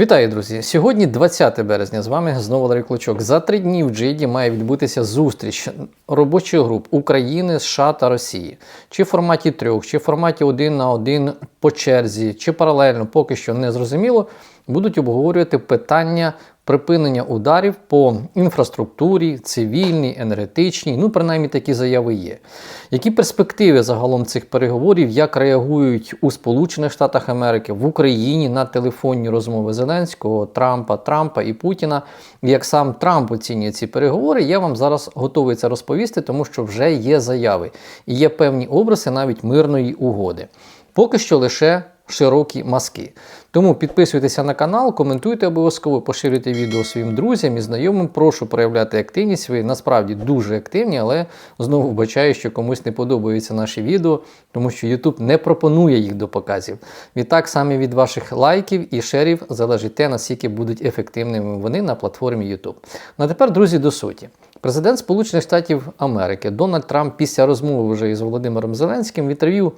Вітаю, друзі! Сьогодні 20 березня. З вами знову Ларі Клочок. За три дні в Джиді має відбутися зустріч робочих груп України, США та Росії. Чи в форматі трьох, чи в форматі один на один по черзі, чи паралельно, поки що не зрозуміло. Будуть обговорювати питання припинення ударів по інфраструктурі, цивільній, енергетичній, ну принаймні такі заяви є. Які перспективи загалом цих переговорів, як реагують у Сполучених Штатах Америки, в Україні на телефонні розмови Зеленського, Трампа, Трампа і Путіна, як сам Трамп оцінює ці переговори, я вам зараз готовий це розповісти, тому що вже є заяви і є певні образи навіть мирної угоди. Поки що лише широкі маски. Тому підписуйтеся на канал, коментуйте обов'язково, поширюйте відео своїм друзям і знайомим. Прошу проявляти активність. Ви насправді дуже активні, але знову вбачаю, що комусь не подобаються наші відео, тому що YouTube не пропонує їх до показів. Відтак саме від ваших лайків і шерів залежить те, наскільки будуть ефективними вони на платформі YouTube. Ну а тепер, друзі, до суті. Президент Сполучених Штатів Америки Дональд Трамп після розмови вже із Володимиром Зеленським в інтерв'ю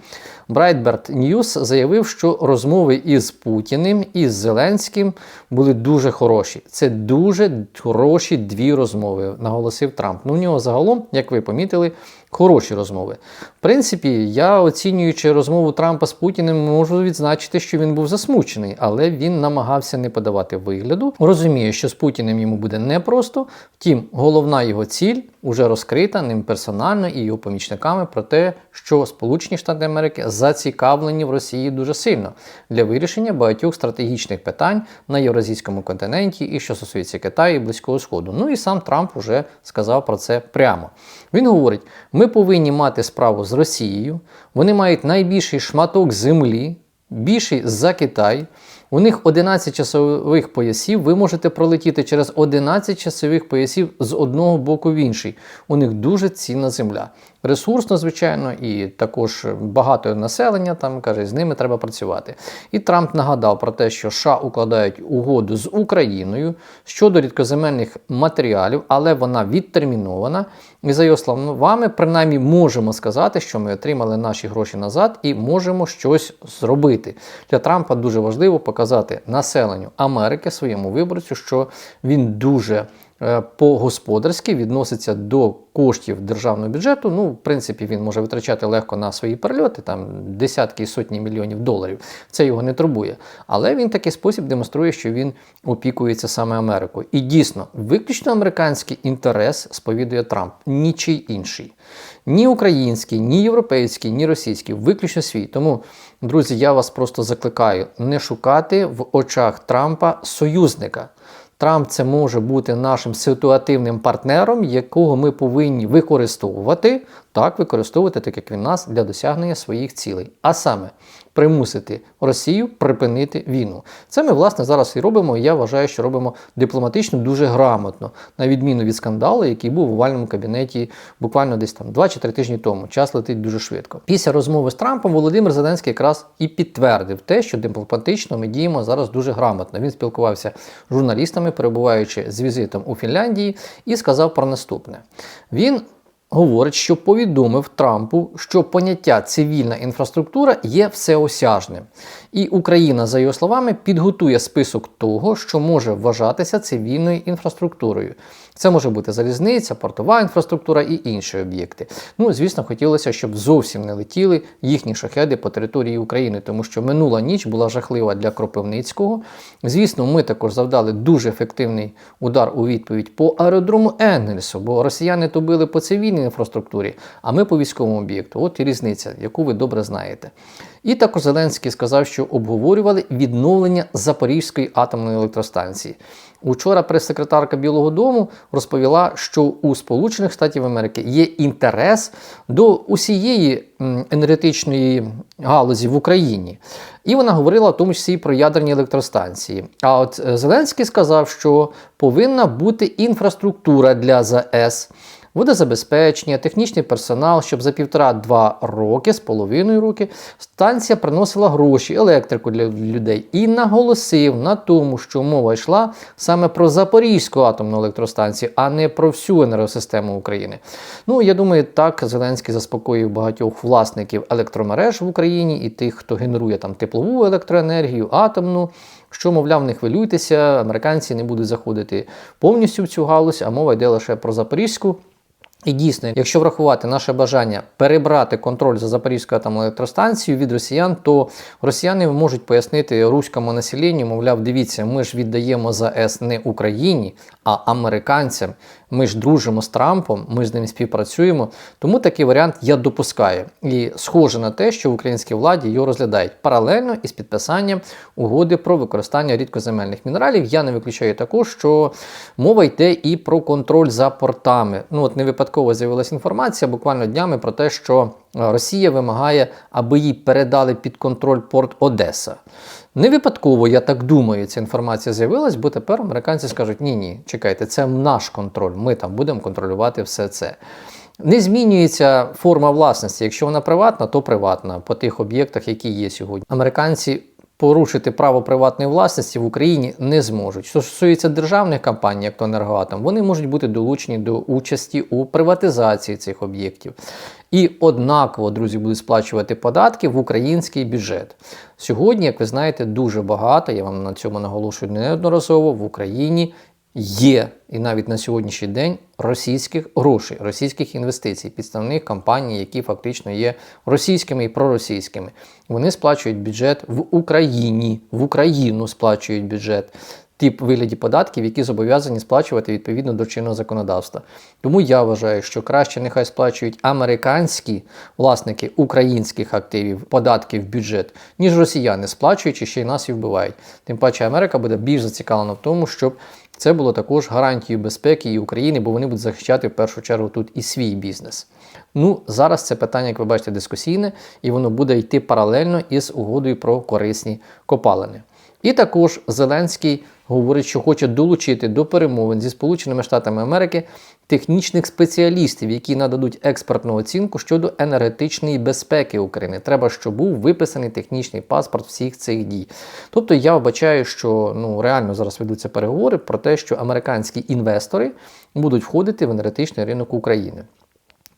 Breitbart News заявив, що розмови із Путіним і з Зеленським були дуже хороші. Це дуже хороші дві розмови, наголосив Трамп. Ну, в нього загалом, як ви помітили, хороші розмови. В принципі, я оцінюючи розмову Трампа з Путіним, можу відзначити, що він був засмучений, але він намагався не подавати вигляду. Розуміє, що з Путіним йому буде непросто. Втім, головна його ціль уже розкрита ним персонально і його помічниками про те, що Сполучені Штати Америки зацікавлені в Росії дуже сильно для вирішення багатьох стратегічних питань на євразійському континенті, і що стосується Китаю і Близького Сходу. Ну і сам Трамп уже сказав про це прямо. Він говорить: ми повинні мати справу з Росією, вони мають найбільший шматок землі, більший за Китай. У них 11 часових поясів. Ви можете пролетіти через 11 часових поясів з одного боку в інший. У них дуже цінна земля. Ресурсно, звичайно, і також багато населення там каже, з ними треба працювати. І Трамп нагадав про те, що США укладають угоду з Україною щодо рідкоземельних матеріалів, але вона відтермінована. І за його словами, принаймні можемо сказати, що ми отримали наші гроші назад і можемо щось зробити. Для Трампа дуже важливо показати населенню Америки своєму виборцю, що він дуже по-господарськи відноситься до коштів державного бюджету. Ну, в принципі, він може витрачати легко на свої перельоти, там десятки і сотні мільйонів доларів. Це його не турбує. Але він такий спосіб демонструє, що він опікується саме Америкою. І дійсно, виключно американський інтерес сповідує Трамп, нічий інший. Ні український, ні європейський, ні російський, виключно свій. Тому, друзі, я вас просто закликаю не шукати в очах Трампа союзника. Трамп це може бути нашим ситуативним партнером, якого ми повинні використовувати, так, використовувати, так як він нас, для досягнення своїх цілей. А саме примусити Росію припинити війну. Це ми, власне, зараз і робимо. і Я вважаю, що робимо дипломатично дуже грамотно, на відміну від скандалу, який був в овальному кабінеті буквально десь там 2 чи 3 тижні тому. Час летить дуже швидко. Після розмови з Трампом Володимир Зеленський якраз і підтвердив те, що дипломатично ми діємо зараз дуже грамотно. Він спілкувався з журналістами, перебуваючи з візитом у Фінляндії, і сказав про наступне. Він говорить, що повідомив Трампу, що поняття цивільна інфраструктура є всеосяжним. І Україна, за його словами, підготує список того, що може вважатися цивільною інфраструктурою. Це може бути залізниця, портова інфраструктура і інші об'єкти. Ну, звісно, хотілося, щоб зовсім не летіли їхні шахеди по території України, тому що минула ніч була жахлива для Кропивницького. Звісно, ми також завдали дуже ефективний удар у відповідь по аеродрому Енгельсу, бо росіяни то били по цивільній інфраструктурі, а ми по військовому об'єкту. От і різниця, яку ви добре знаєте. І також Зеленський сказав, що обговорювали відновлення Запорізької атомної електростанції. Учора прес-секретарка Білого Дому розповіла, що у Сполучених Штатів Америки є інтерес до усієї енергетичної галузі в Україні. І вона говорила в тому числі про ядерні електростанції. А от е, Зеленський сказав, що повинна бути інфраструктура для ЗАЕС водозабезпечення, технічний персонал, щоб за півтора-два роки з половиною роки станція приносила гроші, електрику для людей і наголосив на тому, що мова йшла саме про Запорізьку атомну електростанцію, а не про всю енергосистему України. Ну, я думаю, так Зеленський заспокоїв багатьох власників електромереж в Україні і тих, хто генерує там теплову електроенергію, атомну що, мовляв, не хвилюйтеся, американці не будуть заходити повністю в цю галузь, а мова йде лише про Запорізьку. І дійсно, якщо врахувати наше бажання перебрати контроль за Запорізькою атомною електростанцією від росіян, то росіяни можуть пояснити руському населенню, мовляв, дивіться, ми ж віддаємо за ЕС не Україні, а американцям. Ми ж дружимо з Трампом, ми з ним співпрацюємо. Тому такий варіант я допускаю. І схоже на те, що в українській владі його розглядають паралельно із підписанням угоди про використання рідкоземельних мінералів. Я не виключаю також, що мова йде і про контроль за портами. Ну от не випадково з'явилася інформація буквально днями про те, що Росія вимагає, аби їй передали під контроль порт Одеса. Не випадково, я так думаю, ця інформація з'явилась, бо тепер американці скажуть: ні, ні, чекайте, це наш контроль. Ми там будемо контролювати все це. Не змінюється форма власності. Якщо вона приватна, то приватна по тих об'єктах, які є сьогодні. Американці порушити право приватної власності в Україні не зможуть. Що стосується державних компаній, як то енергоатом, вони можуть бути долучені до участі у приватизації цих об'єктів. І однаково, друзі, будуть сплачувати податки в український бюджет. Сьогодні, як ви знаєте, дуже багато, я вам на цьому наголошую неодноразово, в Україні є і навіть на сьогоднішній день російських грошей, російських інвестицій, підставних компаній, які фактично є російськими і проросійськими. Вони сплачують бюджет в Україні, в Україну сплачують бюджет. Тип вигляді податків, які зобов'язані сплачувати відповідно до чинного законодавства. Тому я вважаю, що краще нехай сплачують американські власники українських активів податки в бюджет, ніж росіяни сплачуючи ще й нас і вбивають. Тим паче Америка буде більш зацікавлена в тому, щоб це було також гарантією безпеки і України, бо вони будуть захищати в першу чергу тут і свій бізнес. Ну, зараз це питання, як ви бачите, дискусійне, і воно буде йти паралельно із угодою про корисні копалини. І також Зеленський говорить, що хоче долучити до перемовин зі Сполученими Штатами Америки технічних спеціалістів, які нададуть експертну оцінку щодо енергетичної безпеки України. Треба, щоб був виписаний технічний паспорт всіх цих дій. Тобто я вбачаю, що ну реально зараз ведуться переговори про те, що американські інвестори будуть входити в енергетичний ринок України.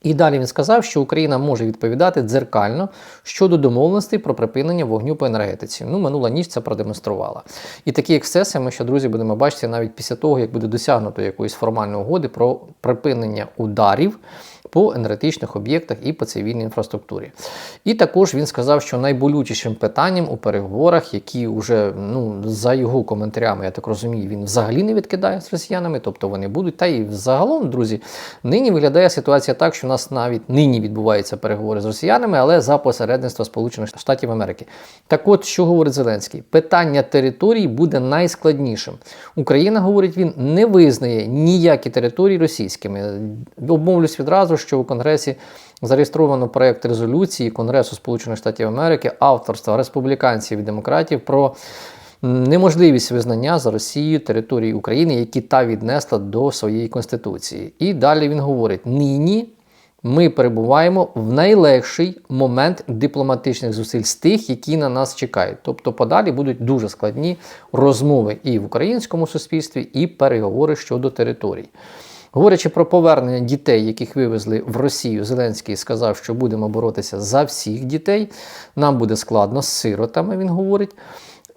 І далі він сказав, що Україна може відповідати дзеркально щодо домовленостей про припинення вогню по енергетиці. Ну, минула ніч це продемонструвала. І такі ексцеси ми ще, друзі, будемо бачити навіть після того, як буде досягнуто якоїсь формальної угоди про припинення ударів по енергетичних об'єктах і по цивільній інфраструктурі. І також він сказав, що найболючішим питанням у переговорах, які вже ну, за його коментарями, я так розумію, він взагалі не відкидає з росіянами, тобто вони будуть. Та і загалом, друзі, нині виглядає ситуація так, що нас навіть нині відбуваються переговори з росіянами, але за посередництва Сполучених Штатів Америки. Так от, що говорить Зеленський? Питання територій буде найскладнішим. Україна, говорить він, не визнає ніякі території російськими. Обмовлюсь відразу що у Конгресі зареєстровано проєкт резолюції Конгресу Сполучених Штатів Америки авторства республіканців і демократів про неможливість визнання за Росією території України, які та віднесла до своєї конституції. І далі він говорить: нині. Ми перебуваємо в найлегший момент дипломатичних зусиль з тих, які на нас чекають. Тобто, подалі будуть дуже складні розмови і в українському суспільстві, і переговори щодо територій. Говорячи про повернення дітей, яких вивезли в Росію, Зеленський сказав, що будемо боротися за всіх дітей. Нам буде складно з сиротами, він говорить.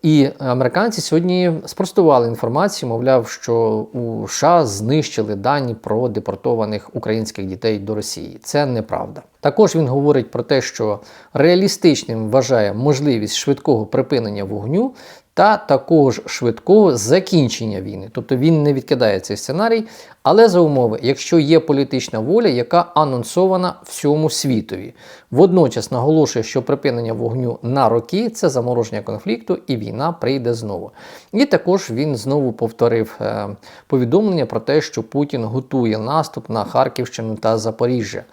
І американці сьогодні спростували інформацію, мовляв, що у США знищили дані про депортованих українських дітей до Росії. Це неправда. Також він говорить про те, що реалістичним вважає можливість швидкого припинення вогню та такого ж швидкого закінчення війни. Тобто він не відкидає цей сценарій, але за умови, якщо є політична воля, яка анонсована всьому світові. Водночас наголошує, що припинення вогню на роки це замороження конфлікту, і війна прийде знову. І також він знову повторив е, повідомлення про те, що Путін готує наступ на Харківщину та Запоріжжя.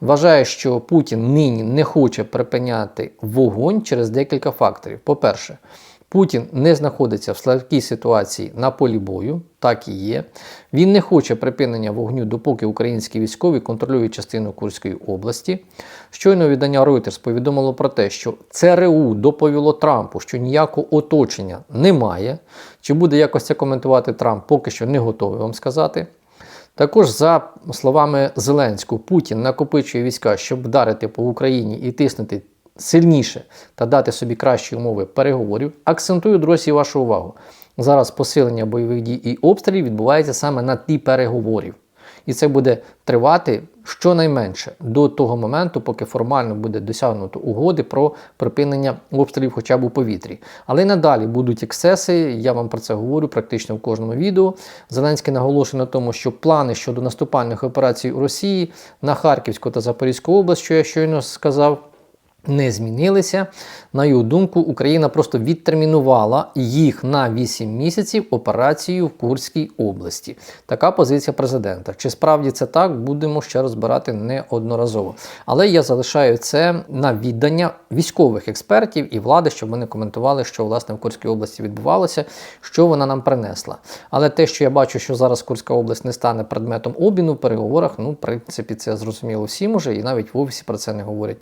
Вважає, що Путін нині не хоче припиняти вогонь через декілька факторів. По-перше, Путін не знаходиться в слабкій ситуації на полі бою, так і є. Він не хоче припинення вогню, допоки українські військові контролюють частину Курської області. Щойно видання Reuters повідомило про те, що ЦРУ доповіло Трампу, що ніякого оточення немає. Чи буде якось це коментувати Трамп, поки що не готовий вам сказати. Також, за словами Зеленського, Путін накопичує війська, щоб вдарити по Україні і тиснути сильніше та дати собі кращі умови переговорів, акцентую, друзі, вашу увагу. Зараз посилення бойових дій і обстрілів відбувається саме на тлі переговорів. І це буде тривати щонайменше до того моменту, поки формально буде досягнуто угоди про припинення обстрілів хоча б у повітрі. Але й надалі будуть ексцеси, я вам про це говорю практично в кожному відео. Зеленський наголошує на тому, що плани щодо наступальних операцій у Росії на Харківську та Запорізьку область, що я щойно сказав, не змінилися. На його думку, Україна просто відтермінувала їх на 8 місяців операцію в Курській області. Така позиція президента. Чи справді це так, будемо ще розбирати неодноразово. Але я залишаю це на віддання військових експертів і влади, щоб вони коментували, що власне в Курській області відбувалося, що вона нам принесла. Але те, що я бачу, що зараз Курська область не стане предметом обміну в переговорах, ну, в принципі, це зрозуміло всім уже, і навіть в офісі про це не говорять.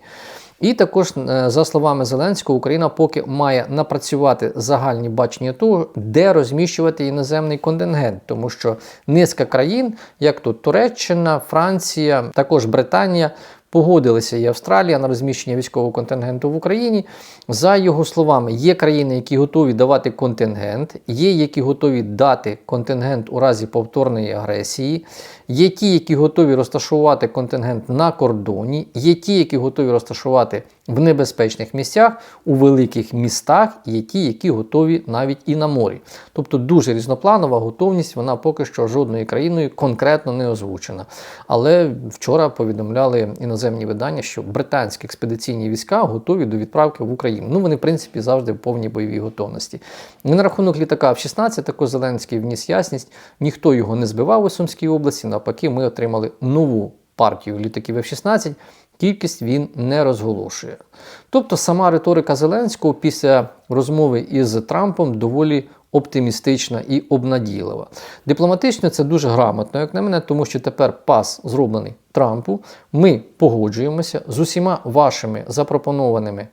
І також, е, за словами Зеленського, Україна поки має напрацювати загальні бачення того, де розміщувати іноземний контингент, тому що низка країн, як тут Туреччина, Франція, також Британія. Погодилися і Австралія на розміщення військового контингенту в Україні. За його словами, є країни, які готові давати контингент, є які готові дати контингент у разі повторної агресії, є ті, які готові розташувати контингент на кордоні, є ті, які готові розташувати в небезпечних місцях, у великих містах, є ті, які готові навіть і на морі. Тобто дуже різнопланова готовність, вона поки що жодною країною конкретно не озвучена. Але вчора повідомляли іноземні видання, що британські експедиційні війська готові до відправки в Україну. Ну вони, в принципі, завжди в повній бойовій готовності. І на рахунок літака в 16 також Зеленський вніс ясність, ніхто його не збивав у Сумській області. Навпаки, ми отримали нову партію літаків F-16. Кількість він не розголошує. Тобто сама риторика Зеленського після розмови із Трампом доволі оптимістична і обнадійлива. Дипломатично це дуже грамотно, як на мене, тому що тепер пас зроблений Трампу. Ми погоджуємося з усіма вашими запропонованими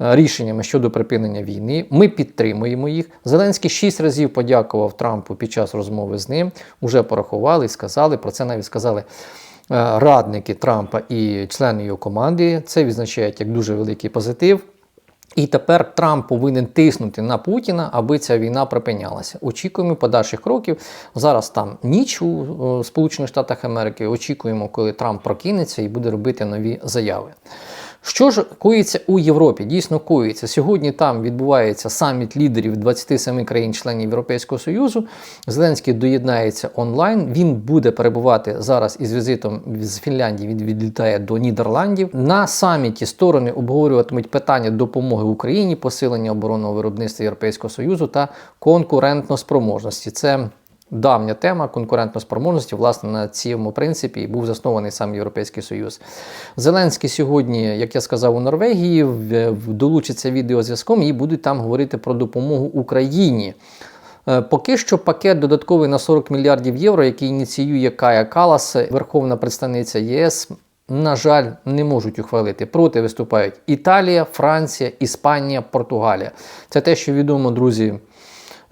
е, рішеннями щодо припинення війни. Ми підтримуємо їх. Зеленський шість разів подякував Трампу під час розмови з ним. Уже порахували сказали. Про це навіть сказали. Е, Радники Трампа і члени його команди це відзначають як дуже великий позитив. І тепер Трамп повинен тиснути на Путіна, аби ця війна припинялася. Очікуємо подальших кроків. Зараз там ніч у е, Сполучених Штатах Америки. Очікуємо, коли Трамп прокинеться і буде робити нові заяви. Що ж коїться у Європі? Дійсно коїться. Сьогодні там відбувається саміт лідерів 27 країн-членів Європейського Союзу. Зеленський доєднається онлайн. Він буде перебувати зараз із візитом з Фінляндії. Він відлітає до Нідерландів. На саміті сторони обговорюватимуть питання допомоги Україні, посилення оборонного виробництва Європейського Союзу та конкурентноспроможності. Це Давня тема конкурентноспроможності, власне, на цьому принципі був заснований сам Європейський Союз. Зеленський сьогодні, як я сказав, у Норвегії долучиться відеозв'язком і будуть там говорити про допомогу Україні. Е, Поки що пакет додатковий на 40 мільярдів євро, який ініціює Кая Калас, верховна представниця ЄС. На жаль, не можуть ухвалити. Проти виступають Італія, Франція, Іспанія, Португалія. Це те, що відомо, друзі,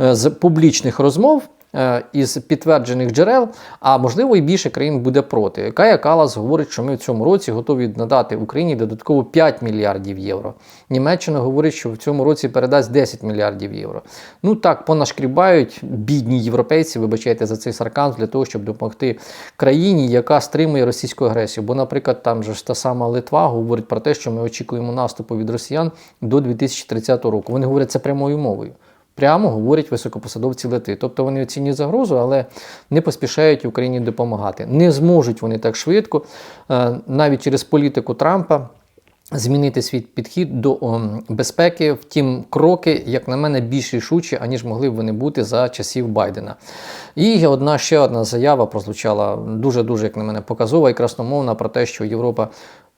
е, з публічних розмов. Е, Із підтверджених джерел, а можливо і більше країн буде проти. Кая Калас говорить, що ми в цьому році готові надати Україні додатково 5 мільярдів євро. Німеччина говорить, що в цьому році передасть 10 мільярдів євро. Ну так понашкрібають бідні європейці, вибачайте за цей сарказм, для того, щоб допомогти країні, яка стримує російську агресію. Бо, наприклад, там ж та сама Литва говорить про те, що ми очікуємо наступу від росіян до 2030 року. Вони говорять це прямою мовою. Прямо говорять високопосадовці Литви. Тобто вони оцінюють загрозу, але не поспішають Україні допомагати. Не зможуть вони так швидко, е, навіть через політику Трампа. Змінити свій підхід до ом, безпеки, втім, кроки, як на мене, більш рішучі, аніж могли б вони бути за часів Байдена. І одна ще одна заява прозвучала дуже дуже, як на мене, показова і красномовна про те, що Європа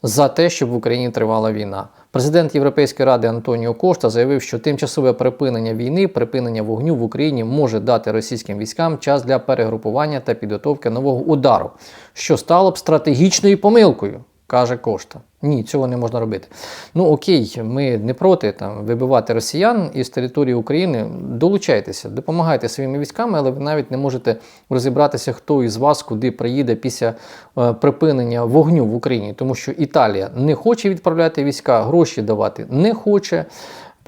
за те, щоб в Україні тривала війна. Президент Європейської ради Антоніо Кошта заявив, що тимчасове припинення війни, припинення вогню в Україні може дати російським військам час для перегрупування та підготовки нового удару, що стало б стратегічною помилкою. Каже Кошта. Ні, цього не можна робити. Ну окей, ми не проти там вибивати росіян із території України. Долучайтеся, допомагайте своїми військами, але ви навіть не можете розібратися, хто із вас куди приїде після е, припинення вогню в Україні, тому що Італія не хоче відправляти війська, гроші давати не хоче.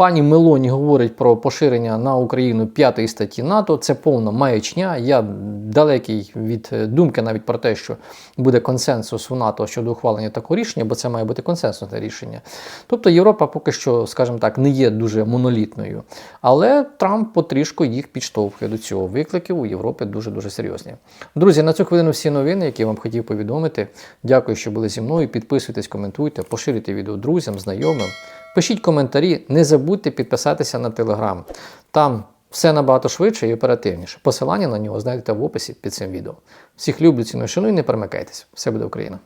Пані Мелоні говорить про поширення на Україну п'ятої статті НАТО. Це повна маячня. Я далекий від е, думки навіть про те, що буде консенсус у НАТО щодо ухвалення такого рішення, бо це має бути консенсусне рішення. Тобто Європа поки що, скажімо так, не є дуже монолітною. Але Трамп потрішку їх підштовхує до цього. Виклики у Європі дуже дуже серйозні. Друзі, на цю хвилину всі новини, які я вам хотів повідомити. Дякую, що були зі мною. Підписуйтесь, коментуйте, поширюйте відео друзям, знайомим. Пишіть коментарі, не забудьте підписатися на телеграм. Там все набагато швидше і оперативніше. Посилання на нього знайдете в описі під цим відео. Всіх люблю, ціную, шаную, не перемикайтесь. Все буде Україна!